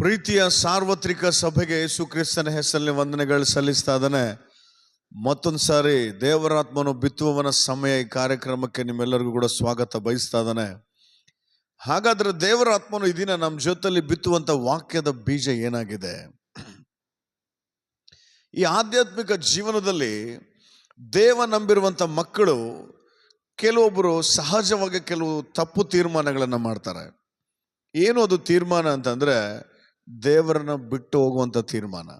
ಪ್ರೀತಿಯ ಸಾರ್ವತ್ರಿಕ ಸಭೆಗೆ ಯೇಸು ಕ್ರಿಸ್ತನ ಹೆಸರಲ್ಲಿ ವಂದನೆಗಳು ಸಲ್ಲಿಸ್ತಾ ಇದ್ದಾನೆ. ಮತ್ತೊಂದು ಸಾರಿ ದೇವರಾತ್ಮನು ಬಿತ್ತುವವನ ಸಮಯ ಈ ಕಾರ್ಯಕ್ರಮಕ್ಕೆ ನಿಮ್ಮೆಲ್ಲರಿಗೂ ಕೂಡ ಸ್ವಾಗತ ಬಯಸ್ತಾ ಇದ್ದಾನೆ. ಹಾಗಾದ್ರೆ ದೇವರಾತ್ಮನು ಇದೀನ ದಿನ ನಮ್ಮ ಜೊತೆಲಿ ಬಿತ್ತುವಂತ ವಾಕ್ಯದ ಬೀಜ ಏನಾಗಿದೆ? ಈ ಆಧ್ಯಾತ್ಮಿಕ ಜೀವನದಲ್ಲಿ ದೇವ ನಂಬಿರುವಂತ ಮಕ್ಕಳು ಕೆಲವೊಬ್ಬರು ಸಹಜವಾಗಿ ಕೆಲವು ತಪ್ಪು ತೀರ್ಮಾನಗಳನ್ನು ಮಾಡ್ತಾರೆ. ಏನು ಅದು ತೀರ್ಮಾನ ಅಂತಂದ್ರೆ ದೇವರನ್ನ ಬಿಟ್ಟು ಹೋಗುವಂತ ತೀರ್ಮಾನ.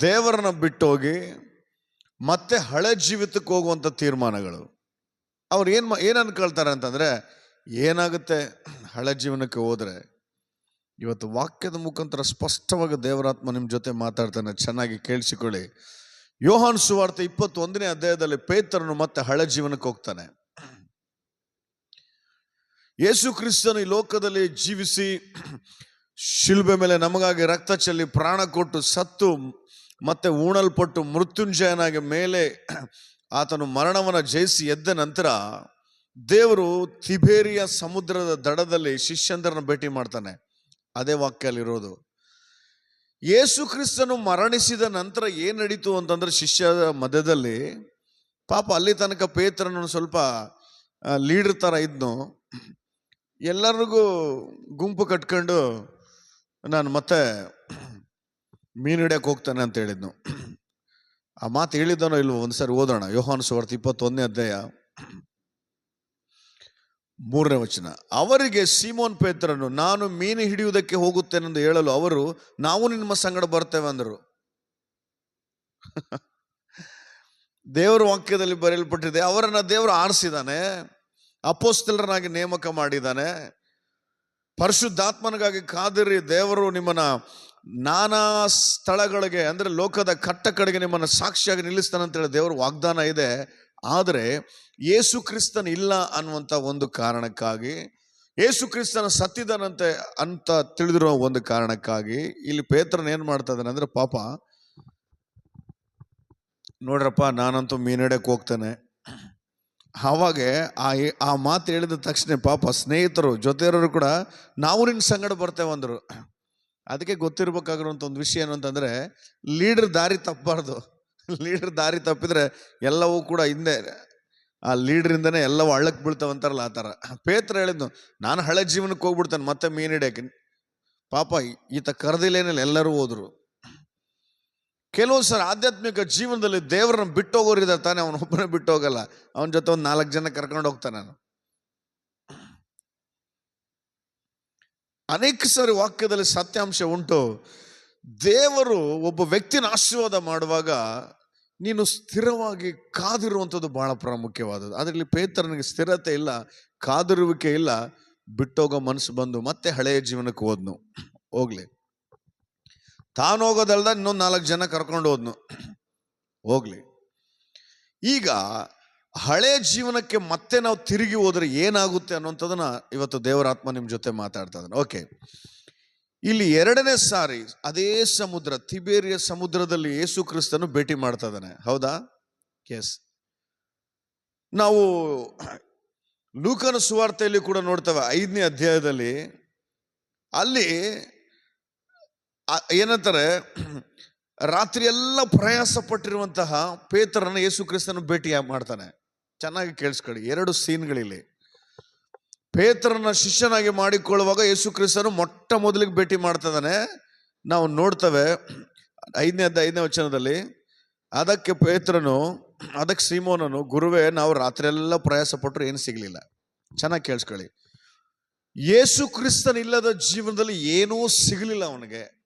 ದೇವರನ್ನ ಬಿಟ್ಟು ಹೋಗಿ ಮತ್ತೆ ಹಳೆ ಜೀವಿತಕ್ಕೆ ಹೋಗುವಂತ ತೀರ್ಮಾನಗಳು. ಅವ್ರು ಏನು ಏನ್ ಅನ್ಕೊಳ್ತಾರೆ ಅಂತಂದ್ರೆ, ಏನಾಗುತ್ತೆ? ಹಳೆ ಜೀವನಕ್ಕೆ ಹೋದರೆ ಇವತ್ತು ವಾಕ್ಯದ ಮುಖಾಂತರ ಸ್ಪಷ್ಟವಾಗಿ ದೇವರಾತ್ಮ ನಿಮ್ಮ ಜೊತೆ ಮಾತಾಡ್ತಾನೆ, ಚೆನ್ನಾಗಿ ಕೇಳಿಸಿಕೊಳ್ಳಿ. ಯೋಹಾನ್ ಸುವಾರ್ತೆ ಇಪ್ಪತ್ತೊಂದನೇ ಅಧ್ಯಾಯದಲ್ಲಿ ಪೇತ್ರನು ಮತ್ತೆ ಹಳೆ ಜೀವನಕ್ಕೆ ಹೋಗ್ತಾನೆ. ಯೇಸು ಕ್ರಿಸ್ತನು ಈ ಲೋಕದಲ್ಲಿ ಜೀವಿಸಿ ಶಿಲ್ಬೆ ಮೇಲೆ ನಮಗಾಗಿ ರಕ್ತ ಚೆಲ್ಲಿ ಪ್ರಾಣ ಕೊಟ್ಟು ಸತ್ತು ಮತ್ತೆ ಊಣಲ್ಪಟ್ಟು ಮೃತ್ಯುಂಜಯನಾಗಿ ಮೇಲೆ ಆತನು ಮರಣವನ್ನು ಜಯಿಸಿ ಎದ್ದ ನಂತರ ದೇವರು ತಿಬೇರಿಯ ಸಮುದ್ರದ ದಡದಲ್ಲಿ ಶಿಷ್ಯಂದರನ್ನ ಭೇಟಿ ಮಾಡ್ತಾನೆ. ಅದೇ ವಾಕ್ಯ ಅಲ್ಲಿರೋದು ಯೇಸು ಕ್ರಿಸ್ತನು ಮರಣಿಸಿದ ನಂತರ ಏನು ನಡೀತು ಅಂತಂದ್ರೆ ಶಿಷ್ಯರ ಮಧ್ಯದಲ್ಲಿ ಪಾಪ ಅಲ್ಲಿ ತನಕ ಪೇತ್ರನ ಸ್ವಲ್ಪ ಲೀಡರ್ ತರ ಇದ್ನು. ಎಲ್ಲರಿಗೂ ಗುಂಪು ಕಟ್ಕೊಂಡು ನಾನು ಮತ್ತೆ ಮೀನು ಹಿಡಿಯಕ್ಕೆ ಹೋಗ್ತಾನೆ ಅಂತ ಹೇಳಿದ್ನು. ಆ ಮಾತು ಹೇಳಿದ್ದನೋ ಇಲ್ವೋ ಒಂದ್ಸರಿ ಓದೋಣ. ಯೋಹಾನ್ ಸುವರ್ತ್ ಇಪ್ಪತ್ತೊಂದನೇ ಅಧ್ಯಾಯ ಮೂರನೇ ವಚನ. ಅವರಿಗೆ ಸೀಮೋನ್ ಪೇತ್ರನು, ನಾನು ಮೀನು ಹಿಡಿಯುವುದಕ್ಕೆ ಹೋಗುತ್ತೇನೆಂದು ಹೇಳಲು ಅವರು, ನಾವು ನಿಮ್ಮ ಸಂಗಡ ಬರ್ತೇವೆ ಅಂದರು. ದೇವರ ವಾಕ್ಯದಲ್ಲಿ ಬರೆಯಲ್ಪಟ್ಟಿದೆ, ಅವರನ್ನು ದೇವರು ಆರಿಸಿದಾನೆ ಅಪೋಸ್ತಲರನ್ನಾಗಿ ನೇಮಕ ಮಾಡಿದ್ದಾನೆ. ಪರಿಶುದ್ಧಾತ್ಮನಿಗಾಗಿ ಕಾದಿರಿ ದೇವರು ನಿಮ್ಮನ್ನ ನಾನಾ ಸ್ಥಳಗಳಿಗೆ, ಅಂದ್ರೆ ಲೋಕದ ಕಟ್ಟ ಕಡೆಗೆ ನಿಮ್ಮನ್ನ ಸಾಕ್ಷಿಯಾಗಿ ನಿಲ್ಲಿಸ್ತಾನೆ ಅಂತೇಳಿ ದೇವರ ವಾಗ್ದಾನ ಇದೆ. ಆದರೆ ಯೇಸು ಕ್ರಿಸ್ತನ್ ಇಲ್ಲ ಅನ್ನುವಂಥ ಒಂದು ಕಾರಣಕ್ಕಾಗಿ, ಯೇಸು ಕ್ರಿಸ್ತನ ಸತ್ತಿದನಂತೆ ಅಂತ ತಿಳಿದಿರೋ ಒಂದು ಕಾರಣಕ್ಕಾಗಿ ಇಲ್ಲಿ ಪೇತ್ರನ್ ಏನು ಮಾಡ್ತಾ ಇದ್ದಾನೆ ಅಂದ್ರೆ, ಪಾಪ, ನೋಡ್ರಪ್ಪ, ನಾನಂತೂ ಮೀನಡಕ್ಕೆ ಹೋಗ್ತೇನೆ. ಆವಾಗ ಆ ಆ ಮಾತು ಹೇಳಿದ ತಕ್ಷಣ ಪಾಪ ಸ್ನೇಹಿತರು, ಜೊತೆಯವರು ಕೂಡ ನಾವು ನಿನ್ನ ಸಂಗಡ ಬರ್ತೇವೆ ಅಂದರು. ಅದಕ್ಕೆ ಗೊತ್ತಿರ್ಬೇಕಾಗಿರುವಂಥ ಒಂದು ವಿಷಯ ಏನು ಅಂತಂದರೆ, ಲೀಡರ್ ದಾರಿ ತಪ್ಪಬಾರ್ದು ಲೀಡರ್ ದಾರಿ ತಪ್ಪಿದ್ರೆ ಎಲ್ಲವೂ ಕೂಡ ಹಿಂದೆ. ಆ ಲೀಡ್ರಿಂದನೇ ಎಲ್ಲವೂ ಹಳ್ಳಕ್ಕೆ ಬೀಳ್ತಾವಂತಾರಲ್ಲ ಆ ಥರ. ಪೇತ್ರ ಹೇಳಿದ್ನು, ನಾನು ಹಳೆ ಜೀವನಕ್ಕೆ ಹೋಗ್ಬಿಡ್ತೇನೆ, ಮತ್ತೆ ಮೀನ್ ಹಿಡಿಯಕ್ಕೆ. ಪಾಪ, ಈತ ಕರೆದಿಲ್ಲೇನಲ್ಲಿ, ಎಲ್ಲರೂ ಹೋದ್ರು. ಕೆಲವೊಂದು ಸಲ ಆಧ್ಯಾತ್ಮಿಕ ಜೀವನದಲ್ಲಿ ದೇವರನ್ನ ಹೋಗೋರಿದ್ದಾರೆ ತಾನೆ, ಅವನ ಒಬ್ಬನೇ ಬಿಟ್ಟು ಹೋಗಲ್ಲ ಅವನ ಜೊತೆ ಒಂದು ನಾಲ್ಕು ಜನ ಕರ್ಕೊಂಡು ಹೋಗ್ತಾನೆ ನಾನು. ಅನೇಕ ಸಾರಿ ವಾಕ್ಯದಲ್ಲಿ ಸತ್ಯಾಂಶ ಉಂಟು. ದೇವರು ಒಬ್ಬ ವ್ಯಕ್ತಿನ ಆಶೀರ್ವಾದ ಮಾಡುವಾಗ ನೀನು ಸ್ಥಿರವಾಗಿ ಕಾದಿರುವಂಥದ್ದು ಬಹಳ ಪ್ರಾಮುಖ್ಯವಾದದ್ದು. ಅದರಲ್ಲಿ ಪೇತ್ರನಿಗೆ ಸ್ಥಿರತೆ ಇಲ್ಲ, ಕಾದಿರುವಿಕೆ ಇಲ್ಲ, ಬಿಟ್ಟೋಗೋ ಮನಸ್ಸು ಬಂದು ಮತ್ತೆ ಹಳೆಯ ಜೀವನಕ್ಕೆ ಹೋದ್ನು. ಹೋಗ್ಲಿ. ತಾನು ಹೋಗೋದಲ್ದ ಇನ್ನೊಂದು ನಾಲ್ಕು ಜನ ಕರ್ಕೊಂಡು ಹೋದ್ನು. ಹೋಗ್ಲಿ. ಈಗ ಹಳೆ ಜೀವನಕ್ಕೆ ಮತ್ತೆ ನಾವು ತಿರುಗಿ ಹೋದ್ರೆ ಏನಾಗುತ್ತೆ ಅನ್ನೋಂಥದನ್ನ ಇವತ್ತು ದೇವರಾತ್ಮ ನಿಮ್ಮ ಜೊತೆ ಮಾತಾಡ್ತಾ ಇದ್ದಾನೆ ಓಕೆ. ಇಲ್ಲಿ ಎರಡನೇ ಸಾರಿ ಅದೇ ಸಮುದ್ರ, ತಿಬೇರಿಯ ಸಮುದ್ರದಲ್ಲಿ ಯೇಸು ಕ್ರಿಸ್ತನು ಭೇಟಿ ಮಾಡ್ತಾ ಇದ್ದಾನೆ ಹೌದಾ? ಎಸ್ ನಾವು ಲೂಕನ ಸುವಾರ್ತೆಯಲ್ಲಿ ಕೂಡ ನೋಡ್ತೇವೆ, ಐದನೇ ಅಧ್ಯಾಯದಲ್ಲಿ ಅಲ್ಲಿ ಏನಂತಾರೆ ರಾತ್ರಿ ಎಲ್ಲ ಪ್ರಯಾಸ ಪಟ್ಟಿರುವಂತಹ ಪೇತ್ರನ ಯೇಸು ಕ್ರಿಸ್ತನ ಭೇಟಿ ಮಾಡ್ತಾನೆ. ಚೆನ್ನಾಗಿ ಕೇಳಿಸ್ಕೊಳ್ಳಿ, ಎರಡು ಸೀನ್ಗಳಿಲ್ಲಿ. ಪೇತ್ರನ ಶಿಷ್ಯನಾಗಿ ಮಾಡಿಕೊಳ್ಳುವಾಗ ಯೇಸು ಕ್ರಿಸ್ತನು ಮೊಟ್ಟ ಮೊದಲಿಗೆ ಭೇಟಿ ಮಾಡ್ತಾನೆ ನಾವು ನೋಡ್ತೇವೆ ಐದನೇ ಅದ ಐದನೇ ವಚನದಲ್ಲಿ, ಅದಕ್ಕೆ ಪೇತ್ರನು, ಅದಕ್ಕೆ ಸೀಮೋನನು, ಗುರುವೇ, ನಾವು ರಾತ್ರಿ ಎಲ್ಲ ಪ್ರಯಾಸ ಪಟ್ಟರು ಏನು ಸಿಗಲಿಲ್ಲ. ಚೆನ್ನಾಗಿ ಕೇಳಿಸ್ಕೊಳ್ಳಿ. ಯೇಸು ಕ್ರಿಸ್ತನಿಲ್ಲದ ಜೀವನದಲ್ಲಿ ಏನೂ ಸಿಗಲಿಲ್ಲ ಅವನಿಗೆ.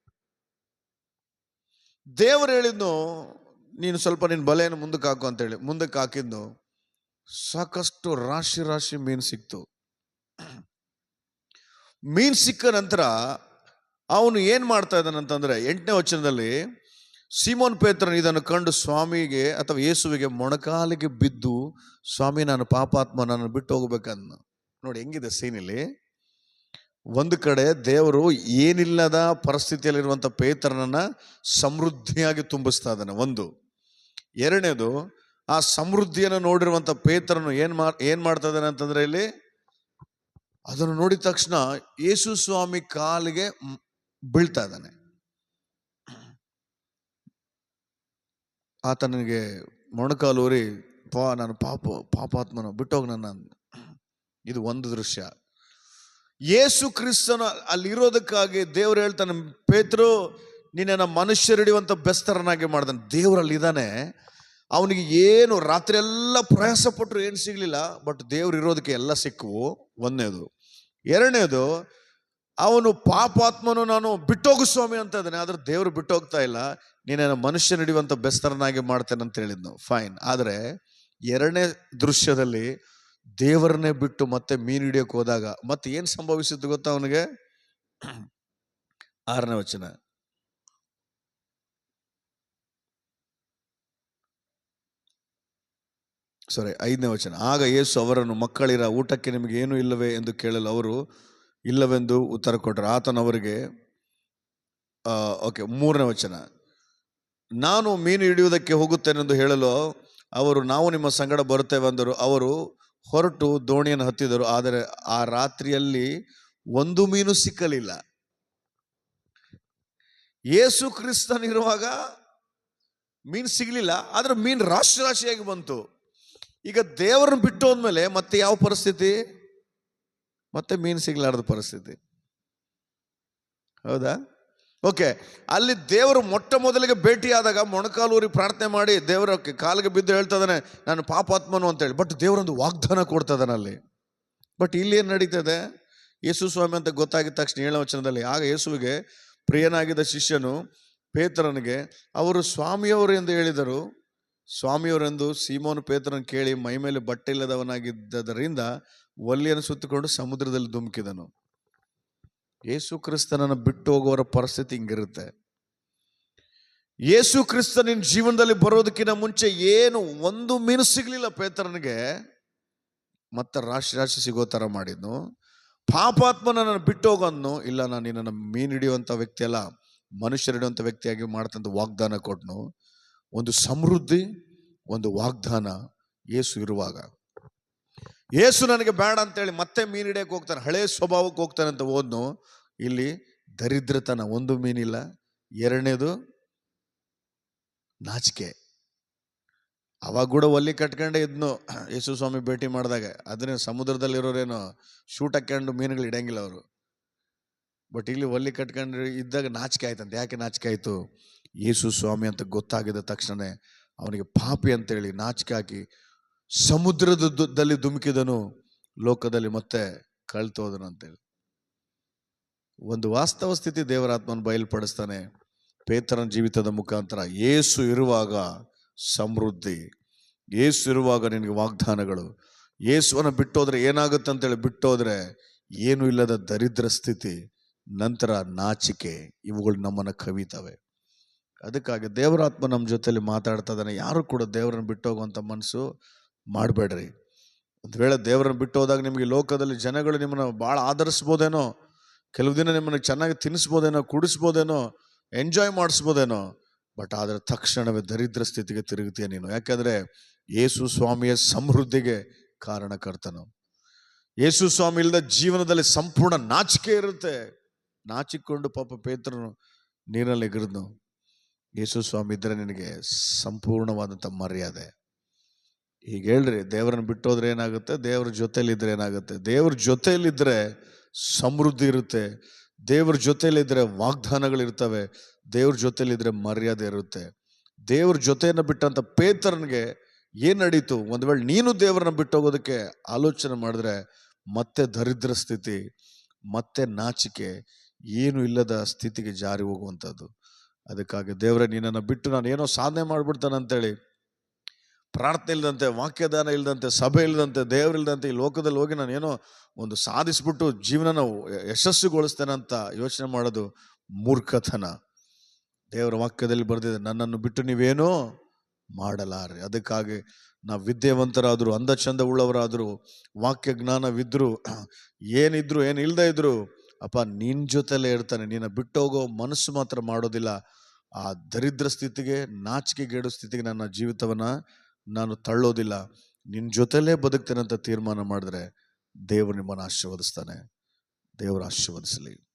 ದೇವರು ಹೇಳಿದ್ನು, ನೀನು ಸ್ವಲ್ಪ ನಿನ್ನ ಬಲೆಯನ್ನು ಮುಂದಕ್ಕೆ ಹಾಕು ಅಂತೇಳಿ. ಮುಂದಕ್ಕೆ ಹಾಕಿದ್ದು, ಸಾಕಷ್ಟು ರಾಶಿ ರಾಶಿ ಮೀನು ಸಿಕ್ತು. ಮೀನ್ ಸಿಕ್ಕ ನಂತರ ಅವನು ಏನು ಮಾಡ್ತಾ ಇದ್ದಾನಂತಂದ್ರೆ ಎಂಟನೇ ವಚನದಲ್ಲಿ ಸೀಮೋನ್ ಪೇತ್ರನ್ ಇದನ್ನು ಕಂಡು ಸ್ವಾಮಿಗೆ ಅಥವಾ ಯೇಸುವಿಗೆ ಮೊಣಕಾಲಿಗೆ ಬಿದ್ದು, ಸ್ವಾಮಿ, ನಾನು ಪಾಪಾತ್ಮ ನಾನು ಬಿಟ್ಟು ಹೋಗ್ಬೇಕನ್ನ ನೋಡಿ, ಹೆಂಗಿದೆ ಸೀನಿಲ್ಲಿ ಒಂದು ಕಡೆ ದೇವರು ಏನಿಲ್ಲದ ಪರಿಸ್ಥಿತಿಯಲ್ಲಿರುವಂಥ ಪೇತ್ರನನ್ನ ಸಮೃದ್ಧಿಯಾಗಿ ತುಂಬಿಸ್ತಾ ಇದ್ದಾನೆ, ಒಂದು. ಎರಡನೇದು, ಆ ಸಮೃದ್ಧಿಯನ್ನು ನೋಡಿರುವಂಥ ಪೇತ್ರನು ಏನು ಮಾ, ಏನು ಮಾಡ್ತಾ ಇದ್ದಾನೆ ಅಂತಂದ್ರೆ ಇಲ್ಲಿ, ಅದನ್ನು ನೋಡಿದ ತಕ್ಷಣ ಯೇಸು ಸ್ವಾಮಿ ಕಾಲಿಗೆ ಬೀಳ್ತಾ ಇದ್ದಾನೆ. ಆತನಿಗೆ ಮೊಣಕಾಲೂರಿ, ಪಾ, ನಾನು ಪಾಪ, ಪಾಪಾತ್ಮನು, ಬಿಟ್ಟೋಗ ನನ್ನ ಇದು ಒಂದು ದೃಶ್ಯ. ಯೇಸು ಕ್ರಿಸ್ತನ ಅಲ್ಲಿರೋದಕ್ಕಾಗಿ ದೇವ್ರು ಹೇಳ್ತಾನೆ, ಪೇತ್ರು ನಿನ್ನ ಮನುಷ್ಯರಿಡಿಯುವಂತ ಬೆಸ್ತರನಾಗಿ ಮಾಡ್ದಾನೆ. ದೇವರಲ್ಲಿ ಇದ್ದಾನೆ ಅವನಿಗೆ ಏನು, ರಾತ್ರಿ ಎಲ್ಲ ಪ್ರಯಾಸ ಪಟ್ಟರು ಏನು ಸಿಗಲಿಲ್ಲ, ಬಟ್ ದೇವ್ರು ಇರೋದಕ್ಕೆ ಎಲ್ಲ ಸಿಕ್ಕವು. ಒಂದನೇದು. ಎರಡನೇದು, ಅವನು ಪಾಪಾತ್ಮನು ನಾನು ಬಿಟ್ಟೋಗು ಸ್ವಾಮಿ ಅಂತ ಇದ್ದಾನೆ, ಆದರೆ ದೇವರು ಬಿಟ್ಟೋಗ್ತಾ ಇಲ್ಲ. ನೀನೇನು ಮನುಷ್ಯ ನಡೆಯುವಂಥ ಬೆಸ್ತರನಾಗಿ ಮಾಡ್ತೇನೆ ಅಂತ ಹೇಳಿದ್ನು. ಫೈನ್. ಆದರೆ ಎರಡನೇ ದೃಶ್ಯದಲ್ಲಿ ದೇವರನ್ನೇ ಬಿಟ್ಟು ಮತ್ತೆ ಮೀನು ಹಿಡಿಯೋಕೆ ಹೋದಾಗ ಮತ್ತೆ ಏನು ಸಂಭವಿಸಿದ್ದು ಗೊತ್ತಾ ಅವನಿಗೆ? ಆರನೇ ವಚನ. ಸಾರಿ ಐದನೇ ವಚನ. ಆಗ ಯೇಸು ಅವರನ್ನು, ಮಕ್ಕಳಿರ, ಊಟಕ್ಕೆ ನಿಮಗೆ ಏನು ಇಲ್ಲವೇ ಎಂದು ಕೇಳಲು ಅವರು, ಇಲ್ಲವೆಂದು ಉತ್ತರ ಕೊಟ್ಟರು. ಆತನವರಿಗೆ ಓಕೆ ಮೂರನೇ ವಚನ. ನಾನು ಮೀನು ಹಿಡಿಯುವುದಕ್ಕೆ ಹೋಗುತ್ತೇನೆಂದು ಹೇಳಲು ಅವರು, ನಾವು ನಿಮ್ಮ ಸಂಗಡ ಬರುತ್ತೇವೆ ಅಂದರು. ಅವರು ಹೊರಟು ದೋಣಿಯನ್ನು ಹತ್ತಿದರು. ಆದರೆ ಆ ರಾತ್ರಿಯಲ್ಲಿ ಒಂದು ಮೀನು ಸಿಕ್ಕಲಿಲ್ಲ. ಯೇಸು ಕ್ರಿಸ್ತನಿರುವಾಗ ಮೀನು ಸಿಗಲಿಲ್ಲ. ಆದರೆ ಮೀನು ರಾಶಿ ರಾಶಿಯಾಗಿ ಬಂತು. ಈಗ ದೇವರನ್ನು ಬಿಟ್ಟು ಹೋದ್ಮೇಲೆ ಮತ್ತೆ ಯಾವ ಪರಿಸ್ಥಿತಿ? ಮತ್ತೆ ಮೀನು ಸಿಗಲಾರ್ದ ಪರಿಸ್ಥಿತಿ. ಹೌದಾ? ಓಕೆ, ಅಲ್ಲಿ ದೇವರು ಮೊಟ್ಟ ಮೊದಲಿಗೆ ಭೇಟಿಯಾದಾಗ ಮೊಣಕಾಲೂರಿ ಪ್ರಾರ್ಥನೆ ಮಾಡಿ ದೇವರ ಕಾಲಿಗೆ ಬಿದ್ದು ಹೇಳ್ತದಾನೆ ನಾನು ಪಾಪಾತ್ಮನು ಅಂತೇಳಿ ಬಟ್ ದೇವರೊಂದು ವಾಗ್ದಾನ ಕೊಡ್ತದನಲ್ಲಿ ಅಲ್ಲಿ. ಬಟ್ ಇಲ್ಲಿ ಏನು ನಡೀತದೆ? ಯೇಸು ಸ್ವಾಮಿ ಅಂತ ಗೊತ್ತಾಗಿದ ತಕ್ಷಣ ಏಳನೇ ವಚನದಲ್ಲಿ, ಆಗ ಯೇಸುವಿಗೆ ಪ್ರಿಯನಾಗಿದ್ದ ಶಿಷ್ಯನು ಪೇತ್ರನಿಗೆ, ಅವರು ಸ್ವಾಮಿಯವರು ಎಂದು ಹೇಳಿದರು. ಸ್ವಾಮಿಯವರೆಂದು ಸೀಮೋನು ಪೇತ್ರನ ಕೇಳಿ ಮೈ ಮೇಲೆ ಬಟ್ಟೆ ಇಲ್ಲದವನಾಗಿದ್ದರಿಂದ ಒಲ್ಲಿಯನ್ನು ಸುತ್ತಿಕೊಂಡು ಸಮುದ್ರದಲ್ಲಿ ಧುಮುಕಿದನು. ಯೇಸು ಕ್ರಿಸ್ತನನ್ನು ಬಿಟ್ಟು ಹೋಗುವವರ ಪರಿಸ್ಥಿತಿ ಹಿಂಗಿರುತ್ತೆ. ಯೇಸು ಕ್ರಿಸ್ತನಿನ ಜೀವನದಲ್ಲಿ ಬರೋದಕ್ಕಿಂತ ಮುಂಚೆ ಏನು ಒಂದು ಮೀನು ಸಿಗಲಿಲ್ಲ ಪೇತ್ರನಿಗೆ. ಮತ್ತೆ ರಾಶಿ ರಾಶಿ ಸಿಗೋ ಥರ ಮಾಡಿದ್ನು. ಪಾಪಾತ್ಮ ನನ್ನನ್ನು ಬಿಟ್ಟು ಹೋಗೋನು ಇಲ್ಲ, ನಾನು ನಿನ್ನನ್ನು ಮೀನು ಹಿಡಿಯುವಂಥ ವ್ಯಕ್ತಿ ಅಲ್ಲ, ಮನುಷ್ಯರು ಹಿಡಿಯುವಂಥ ವ್ಯಕ್ತಿಯಾಗಿ ಮಾಡ್ತಂತ ವಾಗ್ದಾನ ಕೊಟ್ನು. ಒಂದು ಸಮೃದ್ಧಿ, ಒಂದು ವಾಗ್ದಾನ ಯೇಸು ಇರುವಾಗ. ಯೇಸು ನನಗೆ ಬೇಡ ಅಂತೇಳಿ ಮತ್ತೆ ಮೀನು ಹಿಡಿಯಕ್ಕೆ ಹೋಗ್ತಾನೆ, ಹಳೆ ಸ್ವಭಾವಕ್ಕೆ ಹೋಗ್ತಾನೆ ಅಂತ ಓದ್ನು ಇಲ್ಲಿ ದರಿದ್ರತನ ಒಂದು ಮೀನಿಲ್ಲ, ಎರಡನೇದು ನಾಚಿಕೆ. ಅವಾಗ ಕೂಡ ಒಲ್ಲಿ ಕಟ್ಕೊಂಡೆ ಇದ್ನು. ಯೇಸು ಸ್ವಾಮಿ ಭೇಟಿ ಮಾಡಿದಾಗ, ಅದನ್ನೇ ಸಮುದ್ರದಲ್ಲಿರೋರೇನು ಶೂಟ್ ಹಾಕ್ಕೊಂಡು ಮೀನುಗಳು ಇಡಂಗಿಲ್ಲ ಅವರು. ಬಟ್ ಇಲ್ಲಿ ಒಲ್ಲಿ ಕಟ್ಕೊಂಡು ಇದ್ದಾಗ ನಾಚಿಕೆ ಆಯ್ತಂತೆ. ಯಾಕೆ ನಾಚಿಕೆ ಆಯ್ತು? ಯೇಸು ಸ್ವಾಮಿ ಅಂತ ಗೊತ್ತಾಗಿದ್ದ ತಕ್ಷಣನೇ ಅವನಿಗೆ ಪಾಪಿ ಅಂತೇಳಿ ನಾಚಿಕೆ ಹಾಕಿ ಸಮುದ್ರದ ದು- ದಲ್ಲಿ ಧುಮುಕಿದನು ಲೋಕದಲ್ಲಿ ಮತ್ತೆ ಕಳ್ತೋದನು ಅಂತೇಳಿ ಒಂದು ವಾಸ್ತವ ಸ್ಥಿತಿ ದೇವರಾತ್ಮನ ಬಯಲ್ಪಡಿಸ್ತಾನೆ. ಪೇತ್ರನ ಜೀವಿತದ ಮುಖಾಂತರ ಏಸು ಇರುವಾಗ ಸಮೃದ್ಧಿ. ಏಸು ಇರುವಾಗ ನಿನಗೆ ವಾಗ್ದಾನಗಳು. ಏಸುವನ್ನು ಬಿಟ್ಟೋದ್ರೆ ಏನಾಗುತ್ತೆ ಅಂತೇಳಿ ಬಿಟ್ಟೋದ್ರೆ ಏನು ಇಲ್ಲದ ದರಿದ್ರ ಸ್ಥಿತಿ, ನಂತರ ನಾಚಿಕೆ, ಇವುಗಳು ನಮ್ಮನ್ನು ಕವಿತವೆ. ಅದಕ್ಕಾಗಿ ದೇವರಾತ್ಮ ನಮ್ಮ ಜೊತೆಯಲ್ಲಿ ಮಾತಾಡ್ತಾ ಇದ್ದಾನೆ. ಯಾರು ಕೂಡ ದೇವರನ್ನು ಬಿಟ್ಟೋಗುವಂಥ ಮನಸ್ಸು ಮಾಡಬೇಡ್ರಿ. ಒಂದು ವೇಳೆ ದೇವರನ್ನು ಬಿಟ್ಟು ಹೋದಾಗ ನಿಮಗೆ ಲೋಕದಲ್ಲಿ ಜನಗಳು ನಿಮ್ಮನ್ನು ಭಾಳ ಆಧರಿಸ್ಬೋದೇನೋ ಕೆಲವು ದಿನ ನಿಮ್ಮನ್ನು ಚೆನ್ನಾಗಿ ತಿನ್ನಿಸ್ಬೋದೇನೋ, ಕುಡಿಸ್ಬೋದೇನೋ ಎಂಜಾಯ್ ಮಾಡಿಸ್ಬೋದೇನೋ ಬಟ್ ಆದರೆ ತಕ್ಷಣವೇ ದರಿದ್ರ ಸ್ಥಿತಿಗೆ ತಿರುಗುತ್ತೀಯ ನೀನು. ಯಾಕೆಂದರೆ ಯೇಸು ಸ್ವಾಮಿಯ ಸಮೃದ್ಧಿಗೆ ಕಾರಣಕರ್ತನು. ಯೇಸು ಸ್ವಾಮಿ ಇಲ್ಲದ ಜೀವನದಲ್ಲಿ ಸಂಪೂರ್ಣ ನಾಚಿಕೆ ಇರುತ್ತೆ. ನಾಚಿಕೊಂಡು ಪಾಪ ಪೇತ್ರನು ನೀರಲ್ಲಿ ಎಗರಿದ್ನು. ಯೇಸು ಸ್ವಾಮಿ ಇದ್ದರೆ ನಿನಗೆ ಸಂಪೂರ್ಣವಾದಂಥ ಮರ್ಯಾದೆ. ಈಗ ಹೇಳ್ರಿ, ದೇವರನ್ನ ಬಿಟ್ಟೋದ್ರೆ ಏನಾಗುತ್ತೆ? ದೇವ್ರ ಜೊತೆಯಲ್ಲಿದ್ದರೆ ಏನಾಗುತ್ತೆ? ದೇವ್ರ ಜೊತೆಯಲ್ಲಿದ್ದರೆ ಸಮೃದ್ಧಿ ಇರುತ್ತೆ. ದೇವ್ರ ಜೊತೆಯಲ್ಲಿದ್ದರೆ ವಾಗ್ದಾನಗಳಿರ್ತವೆ. ದೇವ್ರ ಜೊತೆಯಲ್ಲಿದ್ದರೆ ಮರ್ಯಾದೆ ಇರುತ್ತೆ. ದೇವ್ರ ಜೊತೆಯನ್ನು ಬಿಟ್ಟಂತ ಪೇತರನಿಗೆ ಏನ್ ನಡೀತು? ಒಂದು ವೇಳೆ ನೀನು ದೇವರನ್ನ ಬಿಟ್ಟೋಗೋದಕ್ಕೆ ಆಲೋಚನೆ ಮಾಡಿದ್ರೆ ಮತ್ತೆ ದರಿದ್ರ ಸ್ಥಿತಿ, ಮತ್ತೆ ನಾಚಿಕೆ, ಏನು ಇಲ್ಲದ ಸ್ಥಿತಿಗೆ ಜಾರಿ ಹೋಗುವಂಥದ್ದು. ಅದಕ್ಕಾಗಿ ದೇವರೇ, ನಿನ್ನನ್ನು ಬಿಟ್ಟು ನಾನು ಏನೋ ಸಾಧನೆ ಮಾಡ್ಬಿಡ್ತಾನೆ ಅಂತೇಳಿ ಪ್ರಾರ್ಥನೆ ಇಲ್ಲದಂತೆ ವಾಕ್ಯದಾನ ಇಲ್ಲದಂತೆ ಸಭೆ ಇಲ್ಲದಂತೆ ದೇವರಿಲ್ಲದಂತೆ ಈ ಲೋಕದಲ್ಲಿ ಹೋಗಿ ನಾನು ಏನೋ ಒಂದು ಸಾಧಿಸ್ಬಿಟ್ಟು ಜೀವನನ ಯಶಸ್ಸುಗೊಳಿಸ್ತೇನೆ ಅಂತ ಯೋಚನೆ ಮಾಡೋದು ಮೂರ್ಖತನ. ದೇವರ ವಾಕ್ಯದಲ್ಲಿ ಬರೆದಿದೆ, ನನ್ನನ್ನು ಬಿಟ್ಟು ನೀವೇನೋ ಮಾಡಲಾರೆ. ಅದಕ್ಕಾಗಿ ನಾವು ವಿದ್ಯಾವಂತರಾದರೂ ಅಂದ ಚಂದ ಉಳ್ಳವರಾದರೂ ವಾಕ್ಯ ಜ್ಞಾನವಿದ್ದರೂ ಏನಿದ್ರು, ಏನು ಇಲ್ಲದೆ ಇದ್ರು, ಅಪ್ಪ ನಿನ್ನ ಜೊತೆಲೇ ಇರ್ತಾನೆ. ನಿನ್ನ ಬಿಟ್ಟೋಗೋ ಮನಸ್ಸು ಮಾತ್ರ ಮಾಡೋದಿಲ್ಲ. ಆ ದರಿದ್ರ ಸ್ಥಿತಿಗೆ, ನಾಚಿಕೆಗೇಡು ಸ್ಥಿತಿಗೆ ನನ್ನ ಜೀವಿತವನ್ನ ನಾನು ತಳ್ಳೋದಿಲ್ಲ. ನಿನ್ನ ಜೊತೆಲೇ ಬದುಕ್ತೇನೆ ಅಂತ ತೀರ್ಮಾನ ಮಾಡಿದ್ರೆ ದೇವರು ನಿಮ್ಮನ್ನು ಆಶೀರ್ವದಿಸ್ತಾನೆ. ದೇವರು ಆಶೀರ್ವದಿಸಲಿ.